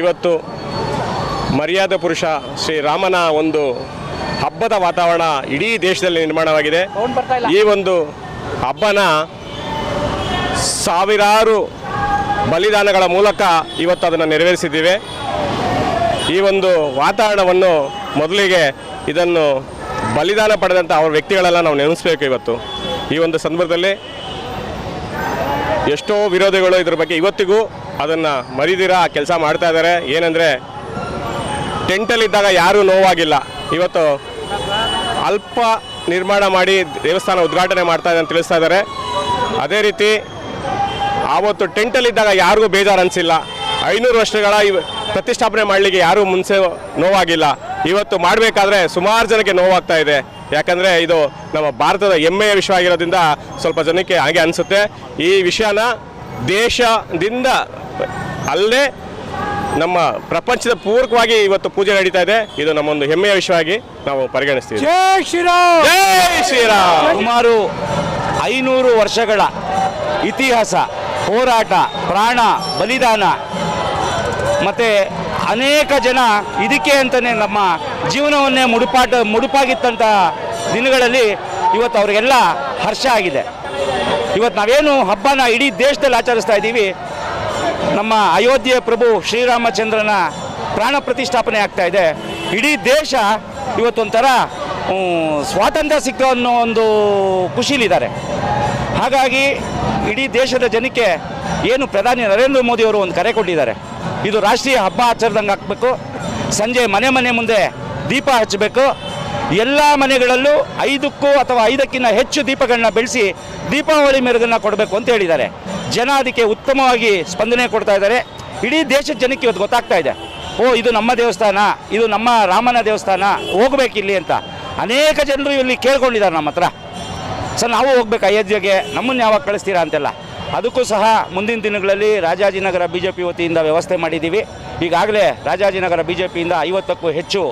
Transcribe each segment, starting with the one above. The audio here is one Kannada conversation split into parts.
ಇವತ್ತು ಮರ್ಯಾದ ಪುರುಷ ಶ್ರೀರಾಮನ ಒಂದು ಹಬ್ಬದ ವಾತಾವರಣ ಇಡೀ ದೇಶದಲ್ಲಿ ನಿರ್ಮಾಣವಾಗಿದೆ. ಈ ಒಂದು ಹಬ್ಬನ ಸಾವಿರಾರು ಬಲಿದಾನಗಳ ಮೂಲಕ ಇವತ್ತು ಅದನ್ನು ನೆರವೇರಿಸಿದ್ದೀವಿ. ಈ ಒಂದು ವಾತಾವರಣವನ್ನು ಮೊದಲಿಗೆ ಇದನ್ನು ಬಲಿದಾನ ಪಡೆದಂಥ ಅವ್ರ ವ್ಯಕ್ತಿಗಳೆಲ್ಲ ನಾವು ನೆನೆಸ್ಬೇಕು ಇವತ್ತು. ಈ ಒಂದು ಸಂದರ್ಭದಲ್ಲಿ ಎಷ್ಟೋ ವಿರೋಧಿಗಳು ಇದ್ರ ಬಗ್ಗೆ ಇವತ್ತಿಗೂ ಅದನ್ನು ಮರಿದಿರ, ಕೆಲಸ ಮಾಡ್ತಾ ಇದ್ದಾರೆ ಏನಂದರೆ, ಟೆಂಟಲ್ಲಿದ್ದಾಗ ಯಾರೂ ನೋವಾಗಿಲ್ಲ. ಇವತ್ತು ಅಲ್ಪ ನಿರ್ಮಾಣ ಮಾಡಿ ದೇವಸ್ಥಾನ ಉದ್ಘಾಟನೆ ಮಾಡ್ತಾ ಅಂತ ತಿಳಿಸ್ತಾ ಇದ್ದಾರೆ ಅದೇ ರೀತಿ, ಆವತ್ತು ಟೆಂಟಲ್ಲಿದ್ದಾಗ ಯಾರಿಗೂ ಬೇಜಾರು ಅನಿಸಿಲ್ಲ. ಐನೂರು ವರ್ಷಗಳ ಇವ ಪ್ರತಿಷ್ಠಾಪನೆ ಮಾಡಲಿಕ್ಕೆ ಯಾರೂ ಮುಂಚೆ ನೋವಾಗಿಲ್ಲ. ಇವತ್ತು ಮಾಡಬೇಕಾದ್ರೆ ಸುಮಾರು ಜನಕ್ಕೆ ನೋವಾಗ್ತಾ ಇದೆ. ಯಾಕಂದರೆ ಇದು ನಮ್ಮ ಭಾರತದ ಹೆಮ್ಮೆಯ ವಿಷಯ ಆಗಿರೋದ್ರಿಂದ ಸ್ವಲ್ಪ ಜನಕ್ಕೆ ಹಾಗೆ ಅನಿಸುತ್ತೆ. ಈ ವಿಷಯನ ದೇಶದಿಂದ ಅಲ್ಲೇ ನಮ್ಮ ಪ್ರಪಂಚದ ಪೂರ್ವಕವಾಗಿ ಇವತ್ತು ಪೂಜೆ ನಡೀತಾ ಇದೆ. ಇದು ನಮ್ಮೊಂದು ಹೆಮ್ಮೆಯ ವಿಷಯವಾಗಿ ನಾವು ಪರಿಗಣಿಸ್ತೀವಿ. ಜೈ ಶ್ರೀರಾಮ್! ಜೈ ಶ್ರೀರಾಮ್! ಸುಮಾರು ಐನೂರು ವರ್ಷಗಳ ಇತಿಹಾಸ ಹೋರಾಟ ಪ್ರಾಣ ಬಲಿದಾನ ಮತ್ತು ಅನೇಕ ಜನ ಇದಕ್ಕೆ ಅಂತಲೇ ನಮ್ಮ ಜೀವನವನ್ನೇ ಮುಡುಪಾಟ ಮುಡುಪಾಗಿತ್ತಂಥ ದಿನಗಳಲ್ಲಿ ಇವತ್ತು ಅವರಿಗೆಲ್ಲ ಹರ್ಷ ಆಗಿದೆ. ಇವತ್ತು ನಾವೇನು ಹಬ್ಬನ ಇಡೀ ದೇಶದಲ್ಲಿ ಆಚರಿಸ್ತಾ ಇದ್ದೀವಿ. ನಮ್ಮ ಅಯೋಧ್ಯೆ ಪ್ರಭು ಶ್ರೀರಾಮಚಂದ್ರನ ಪ್ರಾಣ ಪ್ರತಿಷ್ಠಾಪನೆ ಆಗ್ತಾ ಇದೆ. ಇಡೀ ದೇಶ ಇವತ್ತೊಂಥರ ಸ್ವಾತಂತ್ರ್ಯ ಸಿಕ್ತು ಅನ್ನೋ ಒಂದು ಖುಷಿಲಿದ್ದಾರೆ. ಹಾಗಾಗಿ ಇಡೀ ದೇಶದ ಜನಕ್ಕೆ ಏನು ಪ್ರಧಾನಿ ನರೇಂದ್ರ ಮೋದಿ ಅವರು ಒಂದು ಕರೆ ಕೊಟ್ಟಿದ್ದಾರೆ. ಇದು ರಾಷ್ಟ್ರೀಯ ಹಬ್ಬ ಆಚರಿದಂಗೆ ಹಾಕಬೇಕು, ಸಂಜೆ ಮನೆ ಮನೆ ಮುಂದೆ ದೀಪ ಹಚ್ಚಬೇಕು. ಎಲ್ಲ ಮನೆಗಳಲ್ಲೂ ಐದಕ್ಕೂ ಅಥವಾ ಐದಕ್ಕಿಂತ ಹೆಚ್ಚು ದೀಪಗಳನ್ನ ಬೆಳೆಸಿ ದೀಪಾವಳಿ ಮೆರುಗನ್ನು ಕೊಡಬೇಕು ಅಂತ ಹೇಳಿದ್ದಾರೆ. ಜನ ಅದಕ್ಕೆ ಉತ್ತಮವಾಗಿ ಸ್ಪಂದನೆ ಕೊಡ್ತಾ ಇದ್ದಾರೆ. ಇಡೀ ದೇಶದ ಜನಕ್ಕೆ ಇವತ್ತು ಗೊತ್ತಾಗ್ತಾ ಇದೆ. ಓ, ಇದು ನಮ್ಮ ದೇವಸ್ಥಾನ, ಇದು ನಮ್ಮ ರಾಮನ ದೇವಸ್ಥಾನ, ಹೋಗ್ಬೇಕಿಲ್ಲಿ ಅಂತ. ಅನೇಕ ಜನರು ಇಲ್ಲಿ ಕೇಳ್ಕೊಂಡಿದ್ದಾರೆ ನಮ್ಮ ಹತ್ರ. ಸರ್, ನಾವು ಹೋಗ್ಬೇಕು ಅಯೋಧ್ಯೆಗೆ, ನಮ್ಮನ್ನು ಯಾವಾಗ ಕಳಿಸ್ತೀರಾ ಅಂತೆಲ್ಲ. ಅದಕ್ಕೂ ಸಹ ಮುಂದಿನ ದಿನಗಳಲ್ಲಿ ರಾಜಾಜಿನಗರ ಬಿ ಜೆ ಪಿ ವತಿಯಿಂದ ವ್ಯವಸ್ಥೆ ಮಾಡಿದ್ದೀವಿ. ಈಗಾಗಲೇ ರಾಜಾಜಿನಗರ ಬಿ ಜೆ ಪಿಯಿಂದ ಐವತ್ತಕ್ಕೂ ಹೆಚ್ಚು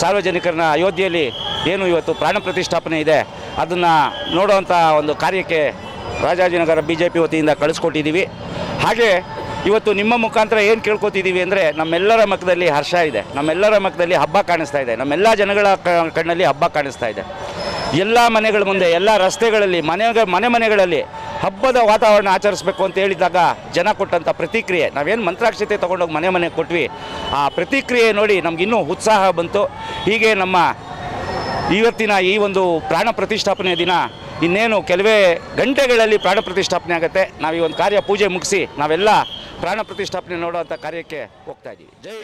ಸಾರ್ವಜನಿಕರನ್ನ ಅಯೋಧ್ಯೆಯಲ್ಲಿ ಏನು ಇವತ್ತು ಪ್ರಾಣ ಪ್ರತಿಷ್ಠಾಪನೆ ಇದೆ, ಅದನ್ನು ನೋಡುವಂಥ ಒಂದು ಕಾರ್ಯಕ್ಕೆ ರಾಜಾಜಿನಗರ ಬಿ ಜೆ ಪಿ ವತಿಯಿಂದ ಕಳಿಸ್ಕೊಟ್ಟಿದ್ದೀವಿ. ಹಾಗೆ ಇವತ್ತು ನಿಮ್ಮ ಮುಖಾಂತರ ಏನು ಕೇಳ್ಕೊತಿದ್ದೀವಿ ಅಂದರೆ ನಮ್ಮೆಲ್ಲರ ಮುಖದಲ್ಲಿ ಹರ್ಷ ಇದೆ. ನಮ್ಮೆಲ್ಲರ ಮಕ್ಕದಲ್ಲಿ ಹಬ್ಬ ಕಾಣಿಸ್ತಾ ಇದೆ. ನಮ್ಮೆಲ್ಲ ಜನಗಳ ಕಣ್ಣಲ್ಲಿ ಹಬ್ಬ ಕಾಣಿಸ್ತಾ ಇದೆ. ಎಲ್ಲ ಮನೆಗಳ ಮುಂದೆ, ಎಲ್ಲ ರಸ್ತೆಗಳಲ್ಲಿ ಮನೆ ಮನೆ ಮನೆಗಳಲ್ಲಿ ಹಬ್ಬದ ವಾತಾವರಣ ಆಚರಿಸಬೇಕು ಅಂತ ಹೇಳಿದಾಗ ಜನ ಕೊಟ್ಟಂಥ ಪ್ರತಿಕ್ರಿಯೆ. ನಾವೇನು ಮಂತ್ರಾಕ್ಷತೆ ತೊಗೊಂಡೋಗಿ ಮನೆ ಮನೆಗೆ ಕೊಟ್ವಿ. ಆ ಪ್ರತಿಕ್ರಿಯೆ ನೋಡಿ ನಮಗಿನ್ನೂ ಉತ್ಸಾಹ ಬಂತು. ಹೀಗೆ ನಮ್ಮ ಇವತ್ತಿನ ಈ ಒಂದು ಪ್ರಾಣ ಪ್ರತಿಷ್ಠಾಪನೆಯ ದಿನ ಇನ್ನೇನು ಕೆಲವೇ ಗಂಟೆಗಳಲ್ಲಿ ಪ್ರಾಣ ಪ್ರತಿಷ್ಠಾಪನೆ ಆಗುತ್ತೆ. ನಾವು ಒಂದು ಕಾರ್ಯ ಪೂಜೆ ಮುಗಿಸಿ ನಾವೆಲ್ಲ ಪ್ರಾಣ ಪ್ರತಿಷ್ಠಾಪನೆ ನೋಡುವಂಥ ಕಾರ್ಯಕ್ಕೆ ಹೋಗ್ತಾ ಇದ್ದೀವಿ. ಜೈ